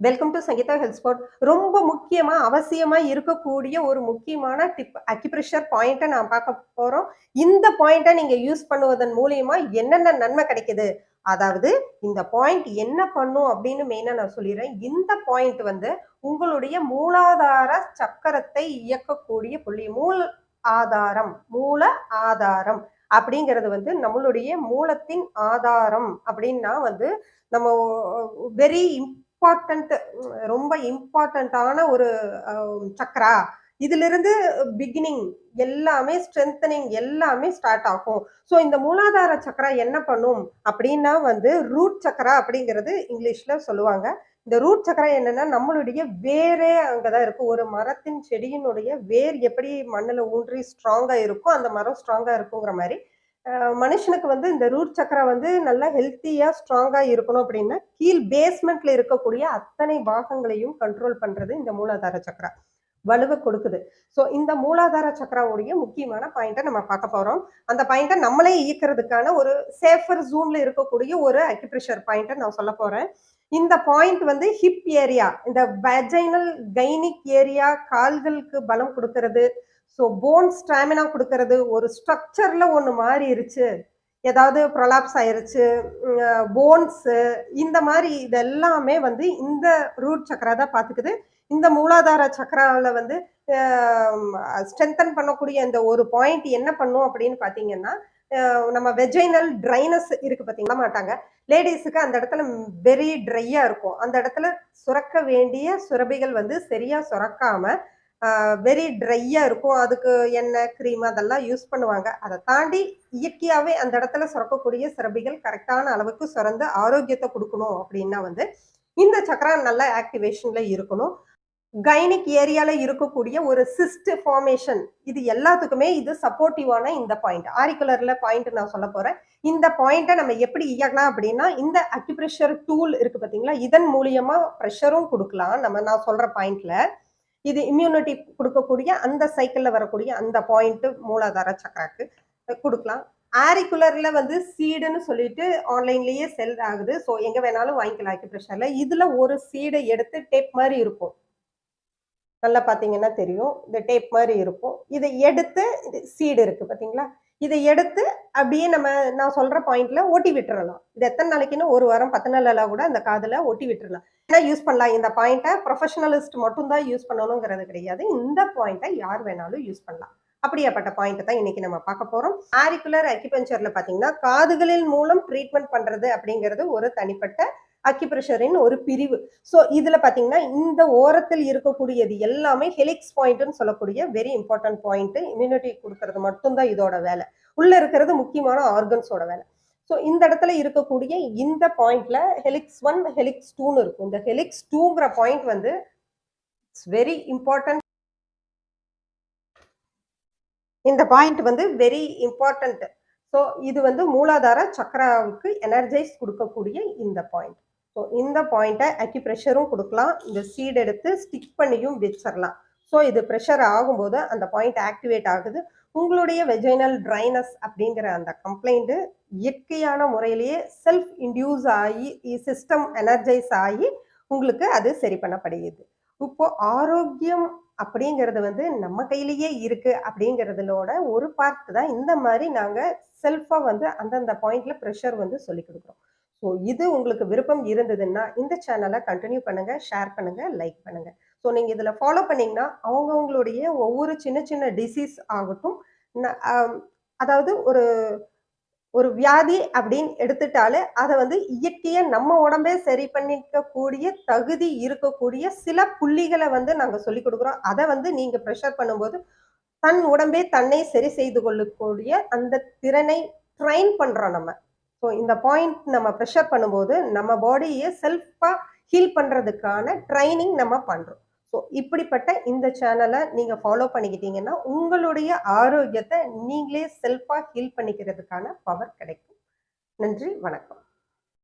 Welcome to Sangeetha health spot ரொம்ப முக்கியமா அவசியமா இருக்கக்கூடிய ஒரு முக்கியமான டிப் அக்யூப்ரெஷர் பாயிண்ட்டை நான் பார்க்க போறோம். இந்த பாயிண்ட்டை நீங்க யூஸ் பண்ணுவதன் மூலியமா என்னென்ன நன்மை கிடைக்குது? அதாவது இந்த பாயிண்ட் என்ன பண்ணும் அப்படின்னு மெயினா நான் சொல்லிடுறேன். இந்த பாயிண்ட் வந்து உங்களுடைய மூலாதார சக்கரத்தை இயக்கக்கூடிய புள்ளி மூல ஆதாரம் மூல ஆதாரம் அப்படிங்கிறது வந்து நம்மளுடைய மூலத்தின் ஆதாரம் அப்படின்னா வந்து நம்ம வெரி இம்பார்ட்டன்ட் ரொம்ப இம்பார்ட்டண்ட்டான ஒரு சக்கரா இதிலிருந்து பிகினிங் எல்லாமே ஸ்ட்ரென்தனிங் எல்லாமே ஸ்டார்ட் ஆகும். ஸோ இந்த மூலாதார சக்கரா என்ன பண்ணும் அப்படின்னா வந்து ரூட் சக்கரா அப்படிங்கிறது இங்கிலீஷில் சொல்லுவாங்க. இந்த ரூட் சக்கரா என்னன்னா நம்மளுடைய வேரே அங்கே தான் இருக்கும். ஒரு மரத்தின் செடியினுடைய வேர் எப்படி மண்ணில் ஊன்றி ஸ்ட்ராங்காக இருக்கோ அந்த மரம் ஸ்ட்ராங்காக இருக்குங்கிற மாதிரி மனுஷனுக்கு வந்து இந்த ரூட் சக்கரம் வந்து நல்லா ஹெல்த்தியா ஸ்ட்ராங்கா இருக்கணும் அப்படின்னா கீழ் பேஸ்மெண்ட்ல இருக்கக்கூடிய அத்தனை பாகங்களையும் கண்ட்ரோல் பண்றது இந்த மூலாதார சக்கரா. வலுவை கொடுக்குது. ஸோ இந்த மூலாதார சக்கராவுடைய முக்கியமான பாயிண்ட்டை நம்ம பார்க்க போறோம். அந்த பாயிண்ட்டை நம்மளே இயக்கிறதுக்கான ஒரு சேஃபர் ஜூன்ல இருக்கக்கூடிய ஒரு அக்யூப்ரெஷர் பாயிண்ட்டை நான் சொல்ல போறேன். இந்த பாயிண்ட் வந்து ஹிப் ஏரியா இந்த வெஜைனல் கைனிக் ஏரியா கால்களுக்கு பலம் கொடுக்கறது. ஸோ போன் ஸ்டாமினா கொடுக்கறது. ஒரு ஸ்ட்ரக்சர்ல ஒன்று மாறிடுச்சு ஏதாவது ப்ரொலாப்ஸ் ஆயிருச்சு. போன்ஸு இந்த மாதிரி இதெல்லாமே வந்து இந்த ரூட் சக்கரா தான் பார்த்துக்குது. இந்த மூலாதார சக்கராவில் வந்து ஸ்ட்ரென்தன் பண்ணக்கூடிய இந்த ஒரு பாயிண்ட் என்ன பண்ணும் அப்படின்னு பார்த்தீங்கன்னா நம்ம வெஜைனல் ட்ரைனஸ் இருக்கு பார்த்தீங்களா மாட்டாங்க. லேடிஸுக்கு அந்த இடத்துல வெரி ட்ரையாக இருக்கும். அந்த இடத்துல சுரக்க வேண்டிய சுரபிகள் வந்து சரியாக சுரக்காம வெரி ட்ரையாக இருக்கும். அதுக்கு எண்ணெய் க்ரீம் அதெல்லாம் யூஸ் பண்ணுவாங்க. அதை தாண்டி இயற்கையாகவே அந்த இடத்துல சுரக்கக்கூடிய சுரபிகள் கரெக்டான அளவுக்கு சுரந்து ஆரோக்கியத்தை கொடுக்கணும் அப்படின்னா வந்து இந்த சக்கரா நல்ல ஆக்டிவேஷனில் இருக்கணும். கைனிக் ஏரியால இருக்கக்கூடிய ஒரு சிஸ்ட் ஃபார்மேஷன் இது எல்லாத்துக்குமே இது சப்போர்ட்டிவான இந்த பாயிண்ட் ஆரிக்குலர்ல பாயிண்ட் நான் சொல்ல போறேன். இந்த பாயிண்ட்டை நம்ம எப்படி இயக்கலாம் அப்படின்னா இந்த அக்யூப்ரெஷர் டூல் இருக்கு பாத்தீங்களா? இதன் மூலியமா ப்ரெஷரும் கொடுக்கலாம். நம்ம நான் சொல்ற பாயிண்ட்ல இது இம்யூனிட்டி கொடுக்கக்கூடிய அந்த சைக்கிள்ல வரக்கூடிய அந்த பாயிண்ட் மூலாதார சக்கராக்கு கொடுக்கலாம். ஆரிக்குலர்ல வந்து சீடுன்னு சொல்லிட்டு ஆன்லைன்லயே செல் ஆகுது. ஸோ எங்க வேணாலும் வாங்கிக்கலாம் அக்யூப்ரெஷர்ல இதுல ஒரு சீடை எடுத்து டேப் மாதிரி இருக்கும். நல்லா பார்த்தீங்கன்னா தெரியும். இந்த டேப் மாதிரி இருக்கும். இதை எடுத்து சீடு இருக்குது பார்த்தீங்களா? இதை எடுத்து அப்படியே நம்ம நான் சொல்கிற பாயிண்டில் ஓட்டி விட்டுறலாம். இது எத்தனை நாளைக்குன்னு ஒரு வாரம் பத்து நாளெல்லாம் கூட அந்த காதில் ஒட்டி விட்டுறலாம். ஏன்னா யூஸ் பண்ணலாம். இந்த பாயிண்ட்டை ப்ரொஃபஷனலிஸ்ட் மட்டும் தான் யூஸ் பண்ணணுங்கிறது கிடையாது. இந்த பாயிண்ட்டை யார் வேணாலும் யூஸ் பண்ணலாம். அப்படியாப்பட்ட பாயிண்ட் தான் இன்னைக்கு நம்ம பார்க்க போறோம். ஆரிக்குலர் அக்யூபஞ்சர்ல பாத்தீங்கன்னா காதுகளின் மூலம் ட்ரீட்மெண்ட் பண்றது அப்படிங்கிறது ஒரு தனிப்பட்ட அக்கிப்ரெஷரின் ஒரு பிரிவு. ஸோ இதில் பார்த்தீங்கன்னா இந்த ஓரத்தில் இருக்கக்கூடியது எல்லாமே ஹெலிக்ஸ் பாயிண்ட்னு சொல்லக்கூடிய வெரி இம்பார்ட்டன்ட் பாயிண்ட் இம்யூனிட்டி கொடுக்கறது மட்டும்தான் இதோட வேலை. உள்ளே இருக்கிறது முக்கியமான ஆர்கன்ஸோட வேலை. ஸோ இந்த இடத்துல இருக்கக்கூடிய இந்த பாயிண்ட்ல ஹெலிக்ஸ் ஒன் ஹெலிக்ஸ் டூன்னு இருக்கும். இந்த ஹெலிக்ஸ் டூங்கிற பாயிண்ட் வந்து இட்ஸ் வெரி இம்பார்ட்டன்ட் இந்த பாயிண்ட் வந்து வெரி இம்பார்ட்டன்ட் ஸோ இது வந்து மூலாதார சக்கராவுக்கு எனர்ஜைஸ் கொடுக்கக்கூடிய இந்த பாயிண்ட் ஸோ இந்த பாயிண்ட்டை அக்யூப்ரெஷரும் கொடுக்கலாம். இந்த சீட் எடுத்து ஸ்டிக் பண்ணியும் வச்சிடலாம் ஸோ இது ப்ரெஷர் ஆகும்போது அந்த பாயிண்ட் ஆக்டிவேட் ஆகுது. உங்களுடைய வெஜைனல் ட்ரைனஸ் அப்படிங்கிற அந்த கம்ப்ளைண்ட்டு இயற்கையான முறையிலேயே செல்ஃப் இன்டியூஸ் ஆகி சிஸ்டம் எனர்ஜைஸ் ஆகி உங்களுக்கு அது சரி பண்ணப்படுகிறது. இப்போ ஆரோக்கியம் அப்படிங்கிறது வந்து நம்ம கையிலேயே இருக்கு அப்படிங்கிறதுலோட ஒரு பார்ட் தான். இந்த மாதிரி நாங்கள் செல்ஃபாக வந்து அந்தந்த பாயிண்ட்ல ப்ரெஷர் வந்து சொல்லி கொடுக்குறோம். ஸோ இது உங்களுக்கு விருப்பம் இருந்ததுன்னா இந்த சேனலை கண்டினியூ பண்ணுங்க ஷேர் பண்ணுங்க லைக் பண்ணுங்க. ஸோ நீங்க இதுல ஃபாலோ பண்ணீங்கன்னா அவங்கவுங்களுடைய ஒவ்வொரு சின்ன சின்ன டிசீஸ் ஆகட்டும் அதாவது ஒரு ஒரு வியாதி அப்படின்னு எடுத்துட்டாலே அதை வந்து இயற்கையா நம்ம உடம்பே சரி பண்ணிக்கக்கூடிய தகுதி இருக்கக்கூடிய சில புள்ளிகளை வந்து நாங்கள் சொல்லி கொடுக்குறோம். அதை வந்து நீங்க ப்ரெஷர் பண்ணும்போது தன் உடம்பே தன்னை சரி செய்து கொள்ளக்கூடிய அந்த திறனை ட்ரைன் பண்றோம் நம்ம. ஸோ இந்த பாயிண்ட் நம்ம ப்ரெஷர் பண்ணும்போது நம்ம பாடியை செல்ஃபாக ஹீல் பண்றதுக்கான ட்ரைனிங் நம்ம பண்ணுறோம் ஸோ இப்படிப்பட்ட இந்த சேனலை நீங்கள் ஃபாலோ பண்ணிக்கிட்டீங்கன்னா உங்களுடைய ஆரோக்கியத்தை நீங்களே செல்ஃபாக ஹீல் பண்ணிக்கிறதுக்கான பவர் கிடைக்கும். நன்றி வணக்கம்.